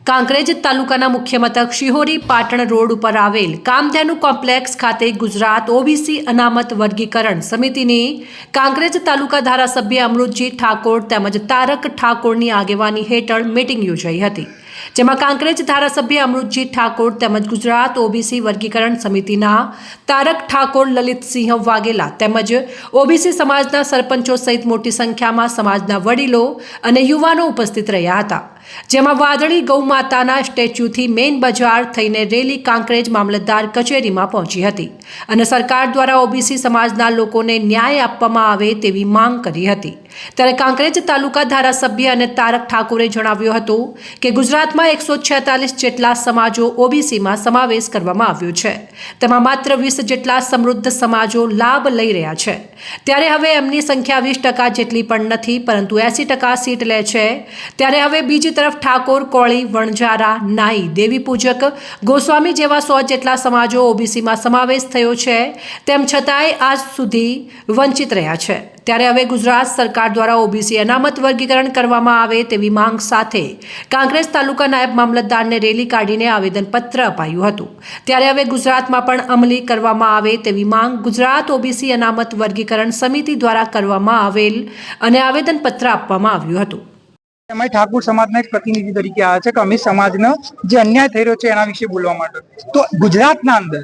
કાંકરેજ તાલુકાના મુખ્ય મથક શિહોરી પાટણ રોડ ઉપર આવેલ કામધેનુ કોમ્પ્લેક્સ ખાતે ગુજરાત ઓબીસી અનામત વર્ગીકરણ સમિતિની કાંકરેજ તાલુકા ધારાસભ્ય અમૃતજી ઠાકોર તેમજ તારક ઠાકોરની આગેવાની હેઠળ મીટિંગ યોજાઈ હતી, જેમાં કાંકરેજ ધારાસભ્ય અમૃતજી ઠાકોર તેમજ ગુજરાત ઓબીસી વર્ગીકરણ સમિતિના તારક ઠાકોર લલિતસિંહ વાઘેલા તેમજ ઓબીસી સમાજના સરપંચો સહિત મોટી સંખ્યામાં સમાજના વડીલો અને યુવાનો ઉપસ્થિત રહ્યા હતા. જેમાં વાદળી ગૌ માતાના સ્ટેચ્યુથી મેઇન બજાર થઈને રેલી કાંકરેજ મામલતદાર કચેરીમાં પહોંચી હતી અને સરકાર દ્વારા ઓબીસી સમાજના લોકોને ન્યાય આપવામાં આવે તેવી માંગ કરી હતી. ત્યારે કાંકરેજ તાલુકા ધારાસભ્ય અને તારક ઠાકોરે જણાવ્યું હતું કે ગુજરાતમાં એકસો છેતાલીસ જેટલા સમાજો ઓબીસીમાં સમાવેશ કરવામાં આવ્યો છે. તેમાં માત્ર વીસ જેટલા સમૃદ્ધ સમાજો લાભ લઈ રહ્યા છે. ત્યારે હવે એમની સંખ્યા વીસ ટકા જેટલી પણ નથી, પરંતુ એસી ટકા સીટ લે છે. ત્યારે હવે બીજી તરફ ઠાકોર, કોળી વણજારા નાઈ, દેવી પૂજક, ગોસ્વામી જેવા સો જેટલા સમાજો ઓબીસીમાં સમાવેશ થયો છે. તેમ છતાંય આજ સુધી વંચિત રહ્યા છે. ત્યારે હવે ગુજરાત સરકાર દ્વારા ઓબીસી અનામત વર્ગીકરણ કરવામાં આવે તેવી માંગ સાથે કોંગ્રેસ તાલુકા નાયબ મામલતદારને રેલી કાઢીને આવેદનપત્ર અપાયું હતું. ત્યારે હવે ગુજરાતમાં પણ અમલી કરવામાં આવે તેવી માંગ ગુજરાત ઓબીસી અનામત વર્ગીકરણ સમિતિ દ્વારા કરવામાં આવેલ અને આવેદનપત્ર આપવામાં આવ્યું હતું. અમે ઠાકુર સમાજના એક પ્રતિનિધિ તરીકે આવ્યા છે, કે અમે સમાજનો જે અન્યાય થઈ રહ્યો છે એના વિશે બોલવા માટે. તો ગુજરાતના અંદર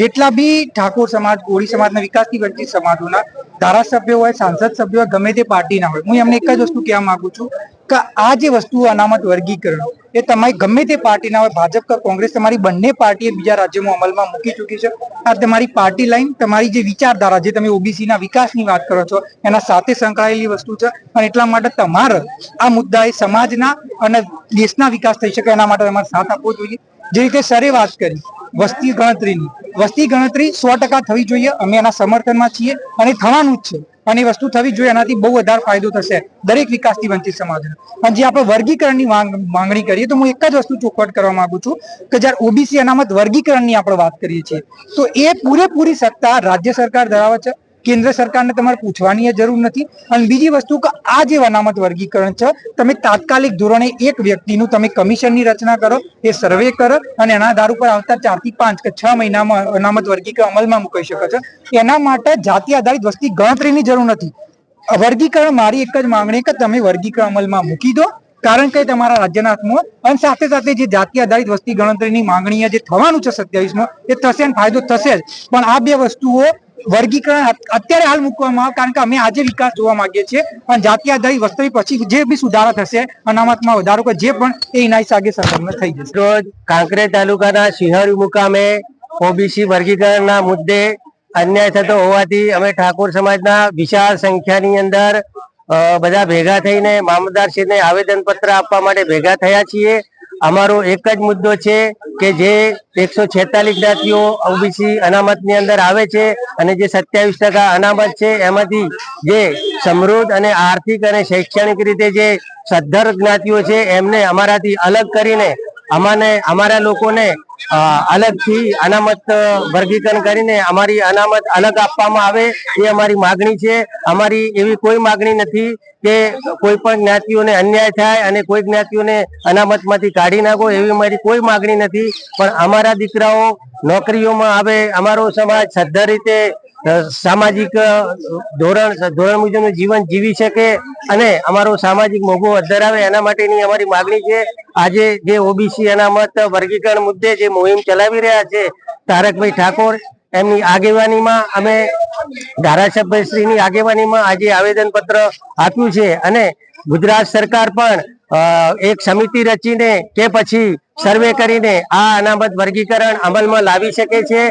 જેટલા બી ઠાકોર સમાજ, કોળી સમાજના વિકાસથી વંચિત સમાજોના ધારાસભ્યો હોય, સાંસદ સભ્યો હોય, ગમે તે પાર્ટીના હોય, હું એમને એક જ વસ્તુ કહેવા માંગુ છું કે આ જે વસ્તુ અનામત વર્ગીકરણ એ તમારી ગમે તે પાર્ટીના હોય, ભાજપ કે કોંગ્રેસ, તમારી બંને પાર્ટીએ બીજા રાજ્યોમાં અમલમાં મૂકી ચૂકી છે. આ તમારી પાર્ટી લાઈન, તમારી જે વિચારધારા, જે તમે ઓબીસીના વિકાસની વાત કરો છો, એના સાથે સંકળાયેલી વસ્તુ છે અને એટલા માટે તમારે આ મુદ્દાએ સમાજના અને દેશના વિકાસ થઈ શકે, એના માટે તમારે સાથ આપવો જોઈએ. જે રીતે સરે વાત કરી, વસ્તી ગણતરીની. વસ્તી ગણતરી સો ટકા થવી જોઈએ, અમે એના સમર્થનમાં છીએ અને થવાનું જ છે. અને વસ્તુ થવી જોઈએ, એનાથી બહુ વધારે ફાયદો થશે દરેક વિકાસથી વંચિત સમાજનો. અને જે આપણે વર્ગીકરણની માંગ, માંગણી કરીએ, તો હું એક જ વસ્તુ ચોખવટ કરવા માંગુ છું કે જ્યારે ઓબીસી અનામત વર્ગીકરણની આપણે વાત કરીએ છીએ, તો એ પૂરેપૂરી સત્તા રાજ્ય સરકાર ધરાવે છે કેન્દ્ર સરકારને તમારે પૂછવાની જરૂર નથી. અને બીજી વસ્તુ કે આ જે અનામત વર્ગીકરણ છે, તમે તાત્કાલિક ધોરણે એક વ્યક્તિનું તમે કમિશનની રચના કરો, એ સર્વે કરો અને એના આધાર ઉપર આવતા ચારથી પાંચ કે છ મહિનામાં અનામત વર્ગીકરણ અમલમાં મૂકાઈ શકે છે. એના માટે જાતિ આધારિત વસ્તી ગણતરીની જરૂર નથી. વર્ગીકરણ મારી એક જ માંગણી કે તમે વર્ગીકરણ અમલમાં મૂકી દો, કારણ કે તમારા રાજ્યના હાથમાં અને સાથે સાથે જે જાતિ આધારિત વસ્તી ગણતરીની માંગણી જે થવાનું છે સત્યાવીસમાં, એ થશે ફાયદો થશે જ. પણ આ બે વસ્તુઓ વર્ગીકરણ અત્યારે હાલ મૂકવામાં આવે કારણ કે અમે આજે વિકાસ જોવા માંગીએ છીએ અને જાતિ આધારિત વસ્તી પછી જે બી સુધારા થશે, અનામતમાં વધારો કે જે પણ એ એના સાગે સંલગ્ન થઈ જશે. રોજ કાંકરેજ તાલુકાના શિહર મુકામે ઓબીસી વર્ગીકરણના મુદ્દે અન્યાય થતો હોવાથી અમે ઠાકોર સમાજના વિશાળ સંખ્યાની અંદર બધા ભેગા થઈને મામલતદારશ્રીને આવેદનપત્ર આપવા માટે ભેગા થયા છીએ. અમારો એક જ મુદ્દો છે કે જે એકસો છેતાલીસ જ્ઞાતિઓ ઓબીસી અનામતની અંદર આવે છે અને જે સત્યાવીસ ટકા અનામત છે, એમાંથી જે સમૃદ્ધ અને આર્થિક અને શૈક્ષણિક રીતે જે સદ્ધર જ્ઞાતિઓ છે, એમને અમારાથી અલગ કરીને અમાને, અમારા લોકોને અલગથી અનામત વર્ગીકરણ કરીને અમારી અનામત અલગ આપવામાં આવે એ અમારી માગણી છે. અમારી એવી કોઈ માગણી નથી કે કોઈ પણ જ્ઞાતિઓને અન્યાય થાય અને કોઈ જ્ઞાતિઓને અનામતમાંથી કાઢી નાખો એવી અમારી કોઈ માગણી નથી. પણ અમારા દીકરાઓ નોકરીઓમાં આવે, અમારો સમાજ સદ્ધર રીતે સામાજિક ધોરણ ધોરણ મુજબનું જીવન જીવી શકે અને અમારો સામાજિક મોભો ધરાવે એના માટેની અમારી માગણી છે. આજે જે ઓબીસી અનામત વર્ગીકરણ મુદ્દે જે મુહિમ ચલાવી રહ્યા છે, તારકભાઈ ઠાકોર, એમની આગેવાનીમાં અમે ધારાસભ્યશ્રીની આગેવાનીમાં આજે આવેદન પત્ર આપ્યું છે અને ગુજરાત સરકાર પણ એક સમિતિ રચીને કે પછી સર્વે કરીને આ અનામત વર્ગીકરણ અમલમાં લાવી શકે છે.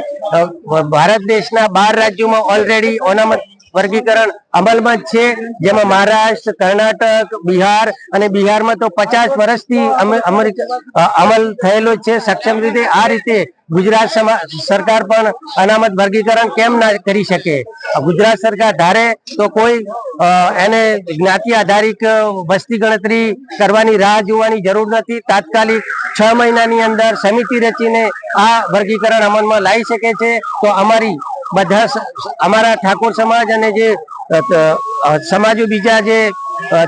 ભારત દેશના બાર રાજ્યોમાં ઓલરેડી અનામત વર્ગીકરણ અમલમાં જ છે. જેમાં મહારાષ્ટ્ર, કર્ણાટક, બિહાર અને બિહારમાં તો પચાસ વર્ષથી અમલ થયેલો છે. સક્ષમ રીતે આ રીતે ગુજરાત સરકાર પણ અનામત વર્ગીકરણ કેમ ના કરી શકે? ગુજરાત સરકાર ધારે તો કોઈ એને જ્ઞાતિ આધારિત વસ્તી ગણતરી કરવાની રાહ જોવાની જરૂર નથી. તાત્કાલિક છ મહિનાની અંદર સમિતિ રચીને આ વર્ગીકરણ અમલમાં લાવી શકે છે. તો અમારી બધા અમારા ઠાકોર સમાજ અને જે સમાજ બીજા જે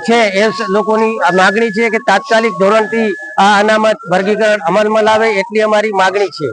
છે એ લોકોની માગણી છે કે તાત્કાલિક ધોરણથી આ અનામત વર્ગીકરણ અમલમાં લાવે એટલી અમારી માગણી છે.